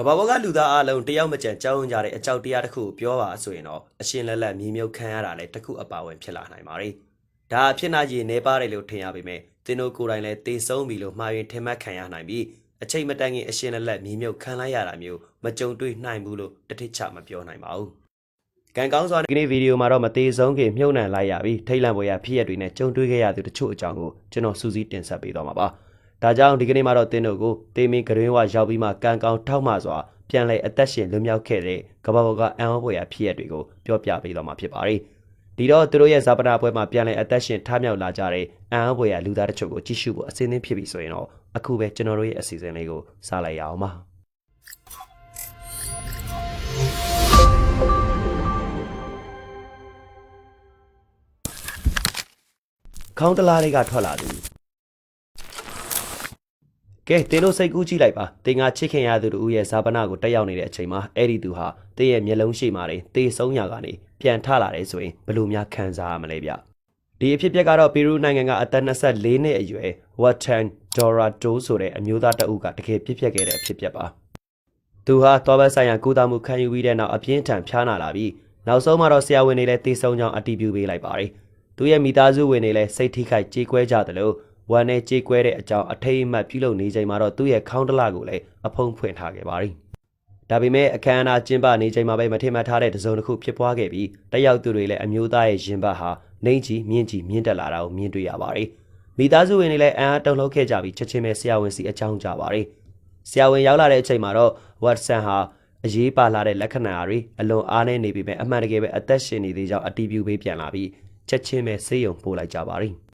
ကဘာပေါ်ကလူသားအလုံးတယောက်မကြံကြောင်းကြတဲ့အကြောက်တရားတစ်ခုကိုပြောပါဆိုရင်တော့အရှင်လက်လက်မြေမြုပ်ခံရတာလည်းတစ်ခုအပါဝင်ဖြစ်လာနိုင်ပါတယ်။ဒါအဖြစ်နာကြီးနေပါတယ်လို့ထင်ရပေမဲ့တင်းတို့ကိုယ်တိုင်လည်းတေဆုံးပြီလို့မှားရင်ထင်မှတ်ခံရနိုင်ပြီးအချိန်မတန်ခင်အရှင်လက်လက်မြေမြုပ်ခံလိုက်ရတာမျိုးမကြုံတွေ့နိုင်ဘူးလို့တတိချမပြောနိုင်ပါဘူး။ကံကောင်းစွာဒီနေ့ဗီဒီယိုမှာတော့မသေးဆုံးခင်မြုပ်နှံလိုက်ရပြီးထိတ်လန့်ပေါ်ရဖြစ်ရတွေနဲ့ကြုံတွေ့ခဲ့ရသူတချို့အကြောင်းကိုကျွန်တော်စူးစီးတင်ဆက်ပေးသွားမှာပါ။ ဒါကြောင့်ဒီကနေ့မှာတော့တင်းတို့ကိုတေမင်းကရင်ဝရောက်ပြီးမှကံကောင်းထောက်မှစွာပြန်လည်အသက်ရှင်လွတ်မြောက်ခဲ့တဲ့ကမ္ဘာပေါ်ကအံ့ဩဖွယ်ရာဖြစ်ရတွေကိုပြောပြပေးသွားမှာဖြစ်ပါတယ်။ဒီတော့သူတို့ရဲ့ဇာပနာပွဲမှာပြန်လည်အသက်ရှင်ထမြောက်လာကြတဲ့အံ့ဩဖွယ်ရာလူသားတချို့ကိုကြည့်ရှုဖို့အစင်းသင်းဖြစ်ပြီဆိုရင်တော့အခုပဲကျွန်တော်တို့ရဲ့အစီအစဉ်လေးကိုစလိုက်ရအောင်ပါ။ခေါင်းတလားတွေကထွက်လာသူ ကဲတင်းတို့စိတ်ကူးကြည့်လိုက်ပါတင်ငါချစ်ခင်ရသူတို့ရဲ့ဇာပနာကိုတက်ရောက်နေတဲ့အချိန်မှာအဲ့ဒီသူဟာတင်းရဲ့မျက်လုံးရှိမှတင်တေဆုံးရကနေပြန်ထလာတယ်ဆိုရင်ဘယ်လိုများခံစားရမလဲဗျဒီအဖြစ်ပြက်ကတော့ပီရူးနိုင်ငံကအသက်24နှစ်အရွယ်ဝတ်တန်ဒေါ်ရာတိုဆိုတဲ့အမျိုးသားတအုပ်ကတကယ်ပြစ်ပြက်ခဲ့တဲ့အဖြစ်ပြက်ပါသူဟာသွားဘက်ဆိုင်ရာကုသမှုခံယူပြီးတဲ့နောက်အပြင်းထန်ဖျားနာလာပြီးနောက်ဆုံးမှာတော့ဆရာဝန်တွေလည်းတေဆုံးကြောင်းအတည်ပြုပေးလိုက်ပါတယ်သူရဲ့မိသားစုဝင်တွေလည်းစိတ်ထိခိုက်ကြေကွဲကြတယ်လို့ ဝမ်းနဲ့ကြေကွဲတဲ့အကြောင်းအထိတ်အမှတ်ပြုလုပ်နေချိန်မှာတော့သူ့ရဲ့ခေါင်းတလကိုလည်းအဖုံးဖွင့်ထားခဲ့ပါတယ်။ဒါပေမဲ့အခမ်းအနားကျင်းပနေချိန်မှာပဲမထင်မှတ်ထားတဲ့တစုံတစ်ခုဖြစ်ပွားခဲ့ပြီးတက်ရောက်သူတွေလည်းအမျိုးသားရဲ့ရင်ဘတ်ဟာနှိမ့်ကြီးမြင့်ကြီးမြင့်တက်လာတာကိုမြင်တွေ့ရပါတယ်။မိသားစုဝင်တွေလည်းအံ့အားတုန်လှုပ်ခဲ့ကြပြီးချက်ချင်းပဲဆရာဝန်စီအကြောင်းကြပါတယ်။ဆရာဝန်ရောက်လာတဲ့အချိန်မှာတော့ဝတ်ဆန်ဟာအရေးပါလာတဲ့လက္ခဏာတွေအလွန်အားနည်းနေပြီပဲအမှန်တကယ်ပဲအသက်ရှင်နေသေးကြောင်းအတည်ပြုပေးပြန်လာပြီးချက်ချင်းပဲဆေးရုံပို့လိုက်ကြပါတယ်။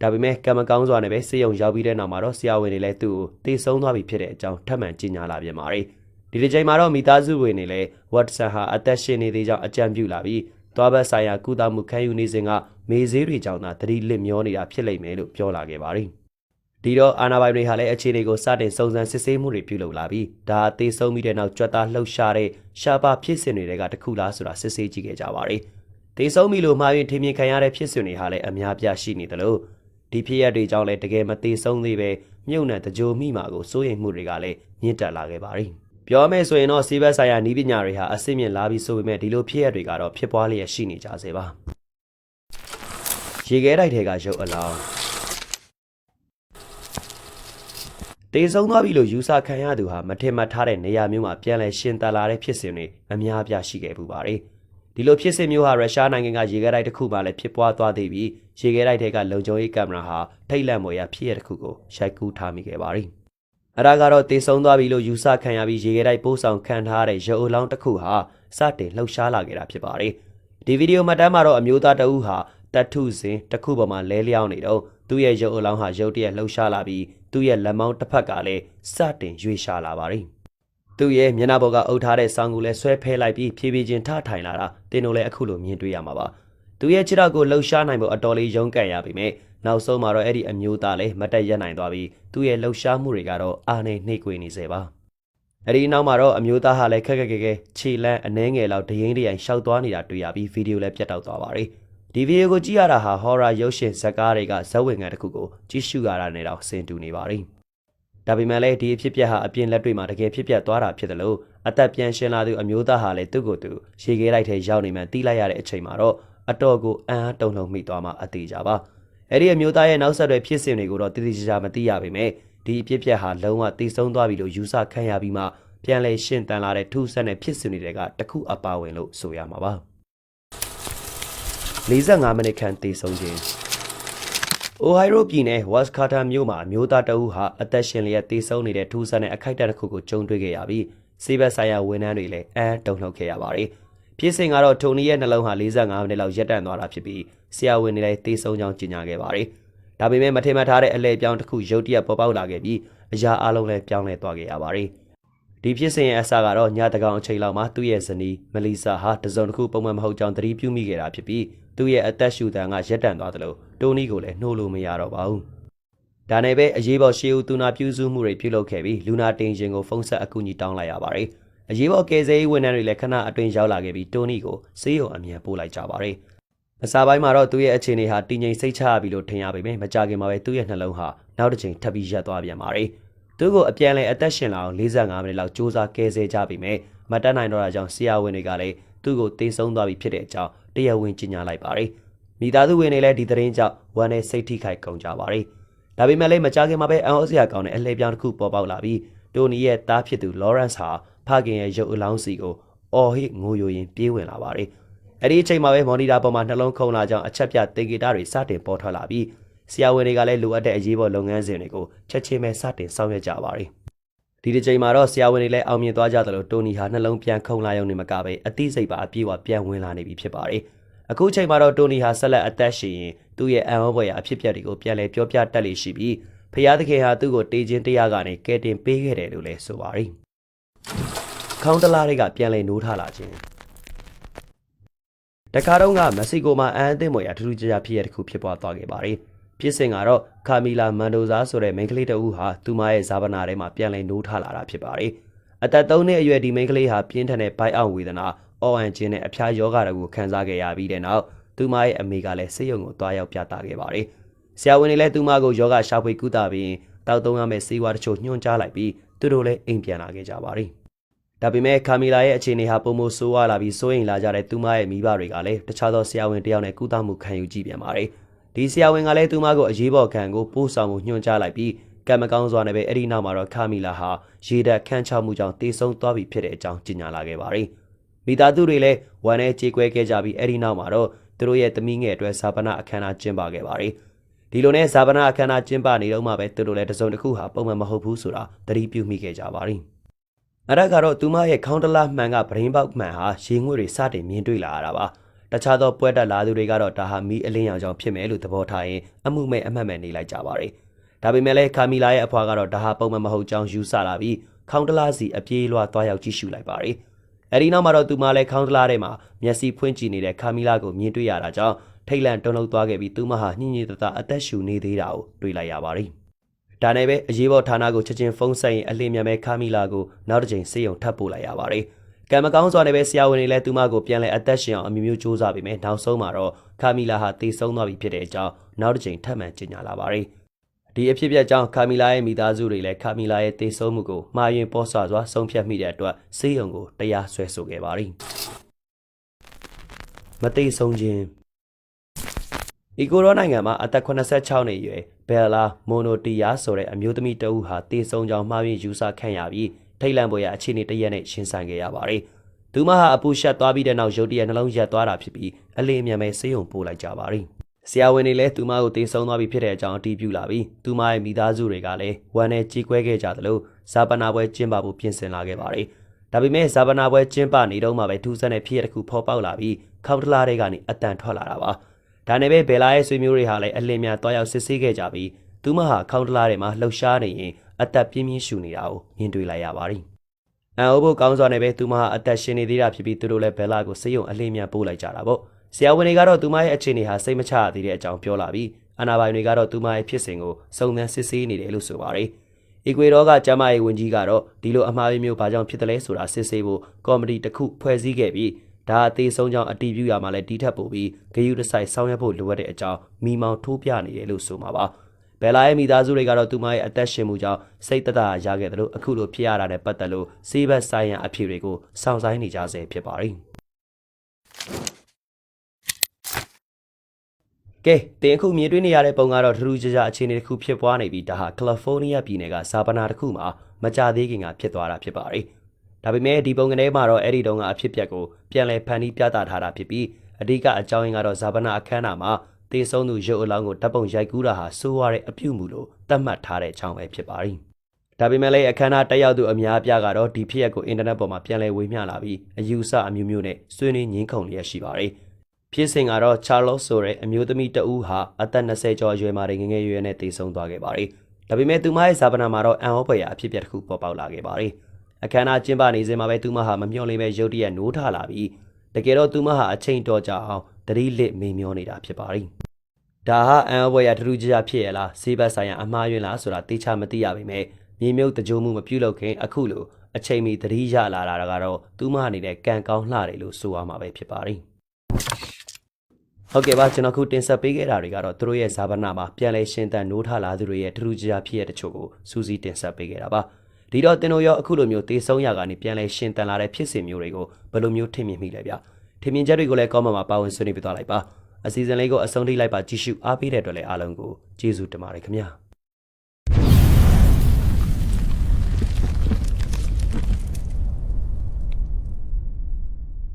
ဒါပေမဲ့ကံမကောင်းစွာနဲ့ပဲဆေးရုံရောက်ပြီးတဲ့နောက်မှာတော့ဆရာဝန်တွေလည်းသူ့ကိုတေဆုံးသွားပြီဖြစ်တဲ့အကြောင်းထပ်မံကြေညာလာပြန်ပါတယ်။ဒီဒီချိန်မှာတော့မိသားစုဝင်တွေလည်းဝတ်ဆန်ဟာအသက်ရှင်နေသေးကြောင်းအကြံပြုလာပြီးသွားဘက်ဆိုင်ရာကုသမှုခံယူနေစဉ်ကမေဈေးတွေကြောင့်သာတတိလစ်မျောနေတာဖြစ်လိမ့်မယ်လို့ပြောလာခဲ့ပါတယ်။ဒီတော့အာနာပိုင်တွေဟာလည်းအခြေအနေကိုစတင်စုံစမ်းစစ်ဆေးမှုတွေပြုလုပ်လာပြီးဒါအသေးဆုံးပြီးတဲ့နောက်ကြွက်သားလှုပ်ရှားတဲ့ရှားပါဖြစ်စဉ်တွေကတခုလားဆိုတာစစ်ဆေးကြည့်ခဲ့ကြပါတယ်။တေဆုံးပြီလို့မှားရင်ထင်မြင်ခံရတဲ့ဖြစ်စဉ်တွေဟာလည်းအများပြားရှိနေတယ်လို့ ဒီဖြစ်ရတွေကြောင့်လည်းတကယ်မသေးဆုံးသေးပဲမြုပ်နှံတကြိုမိမှာကိုစိုးရိမ်မှုတွေကလည်းမြင့်တက်လာခဲ့ပါတယ်။ပြောမယ်ဆိုရင်တော့စီးဘက်ဆိုင်ရာနီးပညာတွေဟာအဆင့်မြင့်လာပြီးဆိုပေမဲ့ဒီလိုဖြစ်ရတွေကတော့ဖြစ်ပွားလျက်ရှိနေကြစေပါ။ရေခဲတိုက်ထဲကရုပ်အလောင်းတေဆုံးသွားပြီလို့ယူဆခံရသူဟာမထင်မှတ်ထားတဲ့နေရာမျိုးမှာပြန်လည်ရှင်သန်လာတဲ့ဖြစ်စဉ်တွေအများအပြားရှိခဲ့ပူပါတယ်။ ဒီလိုဖြစ်စဉ်မျိုးဟာရုရှားနိုင်ငံကရေခဲတိုက်တစ်ခုမှလည်းဖြစ်ပွားသွားသေးပြီးရေခဲတိုက်ထဲကလုံခြုံရေးကင်မရာဟာထိတ်လန့်မွေရဖြစ်ရတစ်ခုကိုရိုက်ကူးထားမိခဲ့ပါတယ်။အရာကတော့တေဆုံးသွားပြီလို့ယူဆခံရပြီးရေခဲတိုက်ပို့ဆောင်ခံထားရတဲ့ရုပ်အလောင်းတစ်ခုဟာစတင်လှုပ်ရှားလာခဲ့တာဖြစ်ပါတယ်။ဒီဗီဒီယိုမှတ်တမ်းမှာတော့အမျိုးသားတဦးဟာတတ်ထုစဉ်တစ်ခုပေါ်မှာလဲလျောင်းနေတော့သူ့ရဲ့ရုပ်အလောင်းဟာရုပ်တရက်လှုပ်ရှားလာပြီးသူ့ရဲ့လက်မောင်းတစ်ဖက်ကလည်းစတင်ရွေ့ရှာလာပါတယ်။ သူ့ရဲ့မျက်နှာပေါ်ကအုပ်ထားတဲ့ဆောင်းကိုလည်းဆွဲဖဲလိုက်ပြီးဖြည်းဖြည်းချင်းထထိုင်လာတာတင်းတို့လည်းအခုလိုမြင်တွေ့ရမှာပါ။သူရဲ့ခြေထောက်ကိုလှုပ်ရှားနိုင်ဖို့အတော်လေးရုန်းကန်ရပေမဲ့နောက်ဆုံးမှာတော့အဲ့ဒီအမျိုးသားလည်းမတက်ရက်နိုင်သွားပြီးသူ့ရဲ့လှုပ်ရှားမှုတွေကတော့အာနေနှိမ့်ကွေနေစေပါ။အဲ့ဒီနောက်မှာတော့အမျိုးသားဟာလည်းခက်ခက်ခဲခဲခြေလန်းအနှဲငယ်လောက်ဒရင်ဒရင်ရှောက်သွားနေတာတွေ့ရပြီးဗီဒီယိုလည်းပြတ်တောက်သွားပါတယ်။ဒီဗီဒီယိုကိုကြည့်ရတာဟာ horror ရုပ်ရှင်ဇာတ်ကားတွေကဇက်ဝင်ငံတစ်ခုကိုကြည့်ရှုရတာနဲ့တော့ဆင်တူနေပါတယ်။ ဒါပေမဲ့လည်းဒီအဖြစ်ပြက်ဟာအပြင်လက်တွေ့မှာတကယ်ဖြစ်ပျက်သွားတာဖြစ်တယ်လို့အသက်ပြန်ရှင်လာသူအမျိုးသားဟာလည်းသူ့ကိုယ်သူရေခဲလိုက်ထဲရောက်နေမှတီးလိုက်ရတဲ့အချိန်မှာတော့အတော်ကိုအံ့အားတုန်လှုပ်မိသွားမှအသေးကြပါအဲ့ဒီအမျိုးသားရဲ့နောက်ဆက်တွဲဖြစ်စဉ်တွေကိုတော့တိတိကျကျမသိရပါပဲဒီအဖြစ်ပြက်ဟာလုံးဝတိဆုံးသွားပြီလို့ယူဆခံရပြီးမှပြန်လဲရှင်းတန်လာတဲ့ထူးဆန်းတဲ့ဖြစ်စဉ်တွေကတခုအပါဝင်လို့ဆိုရမှာပါ45မိနစ်ခန့်တေဆုံးခြင်း အိုဟိုင်ရိုပြည်နယ်ဝတ်ကာတာမြို့မှာမျိုးသားတအုပ်ဟာအသက်ရှင်လျက်တေဆုံးနေတဲ့ထူးဆန်းတဲ့အခိုက်အတန့်တစ်ခုကိုကြုံတွေ့ခဲ့ရပြီးစေဘက်ဆိုင်ရာဝန်ထမ်းတွေလည်းအမ်းတုန်လှုပ်ခဲ့ရပါတယ်။ဖြစ်စဉ်ကတော့ထိုနီရဲ့နှလုံးဟာ45မိနစ်လောက်ရပ်တန့်သွားတာဖြစ်ပြီးဆရာဝန်တွေလည်းတေဆုံးကြောင်းကြေညာခဲ့ပါတယ်။ဒါပေမဲ့မထင်မှတ်ထားတဲ့အလဲပြောင်းတစ်ခုရုတ်တရက်ပေါ်ပေါက်လာခဲ့ပြီးအရာအလုံးလည်းပြောင်းလဲသွားခဲ့ရပါတယ်။ဒီဖြစ်စဉ်ရဲ့အစကတော့ညတကောင်အချိန်လောက်မှာသူ့ရဲ့ဇနီးမလီဆာဟာတစုံတစ်ခုပုံမှန်မဟုတ်ကြောင်းသတိပြုမိခဲ့တာဖြစ်ပြီးသူ့ရဲ့အသက်ရှူတန်ကရက်တန့်သွားသလို တိုနီကိုလည်းနှိုးလို့မရတော့ပါဘူး။ဒါနဲ့ပဲအရေးပေါ်ရှေးဦးသူနာပြုစုမှုတွေပြုလုပ်ခဲ့ပြီးလူနာတင်ရှင်ကိုဖုန်းဆက်အကူအညီတောင်းလိုက်ရပါတယ်။အရေးပေါ်ကယ်ဆယ်ရေးဝန်ထမ်းတွေလည်းခဏအတွင်းရောက်လာခဲ့ပြီးတိုနီကိုဆေးရုံအမြန်ပို့လိုက်ကြပါတယ်။အစာပိုင်းမှာတော့သူ့ရဲ့အခြေအနေဟာတည်ငြိမ်စိတ်ချရပြီလို့ထင်ရပေမဲ့မကြခင်မှာပဲသူ့ရဲ့နှလုံးဟာနောက်တစ်ချိန်ထပ်ပြီးရပ်သွားပြန်ပါတယ်။သူကိုအပြန်လဲအသက်ရှင်လာအောင်45မိနစ်လောက်စူးစမ်းကယ်ဆယ်ကြပြီမဲ့မတက်နိုင်တော့တာကြောင့်ဆရာဝန်တွေကလည်းသူ့ကိုတေဆုံးသွားပြီဖြစ်တဲ့အကြောင်းတရားဝင်ကြေညာလိုက်ပါတယ် မိသားစုဝင်တွေလည်းဒီသတင်းကြောင့်ဝမ်းနဲ့စိတ်ထိခိုက်ကုန်ကြပါတယ်ဒါပေမဲ့လည်းမကြခင်မှာပဲအန်အောစရာကောင်းတဲ့အလှည့်ပြောင်းတစ်ခုပေါ်ပေါက်လာပြီးတိုနီရဲ့သားဖြစ်သူလော်ရန့်စ်ဟာဖခင်ရဲ့ရုပ်အလောင်းစီကိုအော်ဟစ်ငိုယိုရင်းပြေးဝင်လာပါတယ်အဲ့ဒီအချိန်မှာပဲမော်နီတာပေါ်မှာနှလုံးခုန်လာကြောင်းအချက်ပြတေဂီတာတွေစတင်ပေါ်ထွက်လာပြီးဆရာဝန်တွေကလည်းလိုအပ်တဲ့အရေးပေါ်လုပ်ငန်းစဉ်တွေကိုချက်ချင်းပဲစတင်ဆောင်ရွက်ကြပါတယ်ဒီတစ်ချိန်မှာတော့ဆရာဝန်တွေလည်းအောင်မြင်သွားကြသလိုတိုနီဟာနှလုံးပြန်ခုန်လာရုံနဲ့မကပဲအသိစိတ်ပါအပြည့်အဝပြန်ဝင်လာနေပြီဖြစ်ပါတယ် အခုချိန်မှာတော့တိုနီဟာဆက်လက်အသက်ရှင်ရင်သူ့ရဲ့အံ့ဩဖွယ်ရာအဖြစ်အပျက်တွေကိုပြန်လည်ပြောပြတတ်လိမ့်ရှိပြီးဖျားသခင်ဟာသူ့ကိုတေးခြင်းတရားကနေကယ်တင်ပေးခဲ့တယ်လို့လည်းဆိုပါတယ်ခေါင်းတလားတွေကပြန်လည်နိုးထလာခြင်းတခါတော့ကမက္ဆီကိုမှာအန်အသင့်မွေရာထူးထူးခြားခြားဖြစ်ရတဲ့တစ်ခုဖြစ်ပွားသွားခဲ့ပါတယ်ဖြစ်စဉ်ကတော့ကာမီလာမန်ဒိုဇာဆိုတဲ့မိန်းကလေးတဦးဟာသူမရဲ့ဇာပနာထဲမှာပြန်လည်နိုးထလာတာဖြစ်ပါတယ်အသက်3နှစ်အရွယ်ဒီမိန်းကလေးဟာပြင်းထန်တဲ့ဘိုက်အောင်ဝေဒနာ အော်အန်ခြင်းနဲ့အဖျားယောဂတွေကိုခံစားခဲ့ရပြီးတဲ့နောက်သူမရဲ့အမေကလည်းဆေးရုံကိုတွားရောက်ပြသခဲ့ပါတယ်ဆရာဝန်တွေလည်းသူမကိုယောဂရှာဖွေကုသပြီးတောက်သုံးရမယ့်ဆေးဝါးတချို့ညွှန်ကြားလိုက်ပြီးသူတို့လည်းအိမ်ပြန်လာခဲ့ကြပါတယ်ဒါပေမဲ့ကာမီလာရဲ့အခြေအနေဟာပုံမဆိုးဝါးလာပြီးစိုးရိမ်လာကြတဲ့သူမရဲ့မိဘတွေကလည်းတခြားသောဆရာဝန်တယောက်နဲ့ကုသမှုခံယူကြည့်ပြန်ပါတယ်။ဒီဆရာဝန်ကလည်းသူမကိုအရေးပေါ်ခံကိုပို့ဆောင်မှုညွှန်ကြားလိုက်ပြီးကံမကောင်းစွာနဲ့ပဲအဲ့ဒီနောက်မှာတော့ကာမီလာဟာရေဓာတ်ခန်းချမှုကြောင့်တေဆုံးသွားပြီဖြစ်တဲ့အကြောင်းကြေညာလာခဲ့ပါတယ်။ မိသားစုတွေလည်းဝမ်းနဲ့ကြေကွဲခဲ့ကြပြီးအဲ့ဒီနောက်မှာတော့သူတို့ရဲ့သမီးငယ်အတွက်ဇာပနာအခမ်းအနားကျင်းပခဲ့ပါတယ်။ဒီလိုနဲ့ဇာပနာအခမ်းအနားကျင်းပနေတော့မှပဲသူတို့လည်းတစုံတစ်ခုဟာပုံမှန်မဟုတ်ဘူးဆိုတာသတိပြုမိခဲ့ကြပါတယ်။အဲ့ဒါကတော့သူမရဲ့ခေါင်းတလားမှန်ကဗရင်းပေါက်မှန်ဟာရေငွေတွေစတင်မြင်တွေ့လာရတာပါတခြားသောပွဲတက်လာသူတွေကတော့ဒါဟာမီးအလင်းရောင်ကြောင့်ဖြစ်မယ်လို့သဘောထားရင်အမှုမဲ့အမှတ်မဲ့နေလိုက်ကြပါတယ်ဒါပေမဲ့လည်းကာမီလာရဲ့အဖွာကတော့ဒါဟာပုံမှန်မဟုတ်ကြောင်းယူဆလာပြီးခေါင်းတလားစီအပြေးလွှားသွားရောက်ကြည့်ရှုလိုက်ပါတယ် အဲဒီနောက်မှာတော့သူမလည်းခေါင်းတလားထဲမှာမျက်စိဖွင့်ကြည့်နေတဲ့ကာမီလာကိုမြင်တွေ့ရတာကြောင့်ထိတ်လန့်တုန်လှုပ်သွားခဲ့ပြီးသူမဟာညှိညှိတတအသက်ရှူနေသေးတာကိုတွေ့လိုက်ရပါတယ်ဒါနဲ့ပဲအရေးပေါ်ဌာနကိုချက်ချင်းဖုန်းဆက်ရင်အလင်းမြန်မဲ့ကာမီလာကိုနောက်တစ်ချိန်စေယုံထပ်ပို့လိုက်ရပါတယ်။ကံမကောင်းစွာနဲ့ပဲဆရာဝန်တွေလည်းသူမကိုပြန်လဲအသက်ရှင်အောင်အမျိုးမျိုးစူးစမ်းပြီးမယ်နောက်ဆုံးမှာတော့ကာမီလာဟာတည်ဆုံးသွားပြီဖြစ်တဲ့အကြောင်းနောက်တစ်ချိန်ထပ်မံကြေညာလာပါတယ်။ ဒီအဖြစ်အပျက်ကြောင့်ကာမီလာရဲ့မိသားစုတွေလည်းကာမီလာရဲ့တည်ဆုံးမှုကိုမှားယွင်းပေါ်ဆွာစွာဆုံးဖြတ်မိတဲ့အတွက်စေယုံကိုတရားစွဲဆိုခဲ့ပါတယ်။မတည်ဆုံးခြင်းအီကိုရောနိုင်ငံမှာအသက်86နှစ်အရွယ်ဘယ်လာမိုနိုတီယာဆိုတဲ့အမျိုးသမီးတဦးဟာတေဆုံးကြောင်မှားပြီးယူဆခံရပြီးထိတ်လန့်ပေါ်ရအခြေအနေတရက်နဲ့ရှင်းဆိုင်ခဲ့ရပါတယ်။သူမဟာအပူရှက်သွားပြီးတဲ့နောက်ရုတ်တရက်နှလုံးရက်သွားတာဖြစ်ပြီးအလေးအမြန်ပဲဆေးရုံပို့လိုက်ကြပါတယ်။ ဆရာဝန်တွေလည်းသူမကိုတေဆုံးသွားပြီဖြစ်တဲ့အကြောင်းအတည်ပြုလာပြီးသူမရဲ့မိသားစုတွေကလည်းဝမ်းနဲ့ကြေကွဲခဲ့ကြသလိုဇာပနာပွဲကျင်းပဖို့ပြင်ဆင်လာခဲ့ပါတယ်။ဒါပေမဲ့ဇာပနာပွဲကျင်းပနေတော့မှပဲထူးဆန်းတဲ့ဖြစ်ရတစ်ခုဖော်ပေါက်လာပြီးခေါင်းတလားတွေကနေအတန်ထွက်လာတာပါ။ဒါနဲ့ပဲဘယ်လာရဲ့ဆွေမျိုးတွေဟာလည်းအလင်းများတွားရောက်စစ်ဆေးခဲ့ကြပြီးသူမဟာခေါင်းတလားထဲမှာလှုပ်ရှားနေရင်အသက်ပြင်းပြင်းရှူနေတာကိုမြင်တွေ့လိုက်ရပါတယ်။အန်အိုဘိုကောင်းစွာနဲ့ပဲသူမဟာအသက်ရှင်နေသေးတာဖြစ်ပြီးသူတို့လည်းဘယ်လာကိုစေယုံအလင်းများပို့လိုက်ကြတာပေါ့။ ဆရာဝန်တွေကတော့သူမရဲ့အခြေအနေဟာစိတ်မချရသေးတဲ့အကြောင်းပြောလာပြီးအနာပိုင်တွေကတော့သူမရဲ့ဖြစ်စဉ်ကိုစုံစမ်းစစ်ဆေးနေတယ်လို့ဆိုပါတယ်။အီကွေဒေါကကျမရဲ့ဝန်ကြီးကတော့ဒီလိုအမှားအမျိုးဘာကြောင့်ဖြစ်တယ်လဲဆိုတာစစ်ဆေးဖို့ကော်မတီတစ်ခုဖွဲ့စည်းခဲ့ပြီးဒါအသေးဆုံးကြောင့်အတီးပြူရမှာလည်းတီးထပ်ပို့ပြီးဂယုတစိုက်ဆောင်ရွက်ဖို့လိုအပ်တဲ့အကြောင်းမိမောင်ထိုးပြနေတယ်လို့ဆိုမှာပါ။ဘယ်လာရဲ့မိသားစုတွေကတော့သူမရဲ့အသက်ရှင်မှုကြောင့်စိတ်သက်သာရခဲ့တယ်လို့အခုလိုဖြစ်ရတာနဲ့ပတ်သက်လို့စေဘက်ဆိုင်ရန်အဖြစ်တွေကိုစောင့်ဆိုင်နေကြဆဲဖြစ်ပါတယ်။ ကဲတင်အခုမြင်တွေ့နေရတဲ့ပုံကတော့ထထူးခြားခြားအခြေအနေတစ်ခုဖြစ်ပွားနေပြီးဒါဟာကယ်လီဖိုးနီးယားပြည်နယ်ကဇာပနာတစ်ခုမှာမကြသေးခင်ကဖြစ်သွားတာဖြစ်ပါတယ်။ဒါပေမဲ့ဒီပုံကနေမှာတော့အဲ့ဒီတုန်းကအဖြစ်အပျက်ကိုပြန်လည်ဖန်တီးပြသထားတာဖြစ်ပြီးအဓိကအကြောင်းရင်းကတော့ဇာပနာအခမ်းအနားမှာတေဆုံးသူရုပ်အလောင်းကိုတပ်ပုံရိုက်ကူးတာဟာဆိုးရတဲ့အပြုမှုလို့သတ်မှတ်ထားတဲ့အကြောင်းပဲဖြစ်ပါတယ်။ဒါပေမဲ့လည်းအခမ်းအနားတက်ရောက်သူအများအပြားကတော့ဒီဖြစ်ရပ်ကိုအင်တာနက်ပေါ်မှာပြန်လည်ဝေမျှလာပြီးအယူဆအမျိုးမျိုးနဲ့ဆွေးနွေးငင်းခုန်လျက်ရှိပါတယ်။ ဖြစ်စဉ်ကတော့ချာလော့ဆိုတဲ့အမျိုးသမီးတဦးဟာအသက်20ကျော်အရွယ်မှာငငယ်ရွယ်နဲ့တေဆုံးသွားခဲ့ပါတယ်။ဒါပေမဲ့သူမရဲ့ဇာပနာမှာတော့အန်ဟောဖွယ်ရာအဖြစ်အပျက်တစ်ခုပေါ်ပေါက်လာခဲ့ပါတယ်။အခမ်းအနားကျင်းပနေစဉ်မှာပဲသူမဟာမမျှော်လင့်ပဲရုတ်တရက်နိုးထလာပြီးတကယ်တော့သူမဟာအချိန်တော်ကြာအောင်တတိလစ်မေမျောနေတာဖြစ်ပါတယ်။ဒါဟာအန်အဘွယ်ရထထူးခြားဖြစ်ရလားစေးဘက်ဆိုင်ရာအမှားယွင်းလားဆိုတာသိချမသိရပါပဲမြေမြုပ်တကြိုးမှုမပြုလုပ်ခင်အခုလိုအချိန်မီသတိရလာတာကတော့သူမအနေနဲ့ကံကောင်းလှတယ်လို့ဆိုရမှာပဲဖြစ်ပါတယ် ဟုတ်ကဲ့ပါကျွန်တော်ခုတင်ဆက်ပေးခဲ့တာတွေကတော့သူတို့ရဲ့ဇာပနာမှာပြန်လဲရှင်းတန်နိုးထလာသူတွေရဲ့ထထူးခြားဖြစ်ရတဲ့တချို့ကိုစူးစီးတင်ဆက်ပေးခဲ့တာပါဒီတော့တင်တို့ရောအခုလိုမျိုးတေဆုံးရကနေပြန်လဲရှင်းတန်လာတဲ့ဖြစ်စဉ်မျိုးတွေကိုဘယ်လိုမျိုးထင်မြင်မိလဲဗျထင်မြင်ချက်တွေကိုလည်း comment မှာပါဝင်ဆွေးနွေးပြသွားလိုက်ပါအစီအစဉ်လေးကိုအဆုံးထိလိုက်ပါကြည့်ရှုအားပေးတဲ့အတွက်လည်းအားလုံးကိုကျေးဇူးတင်ပါတယ်ခင်ဗျာ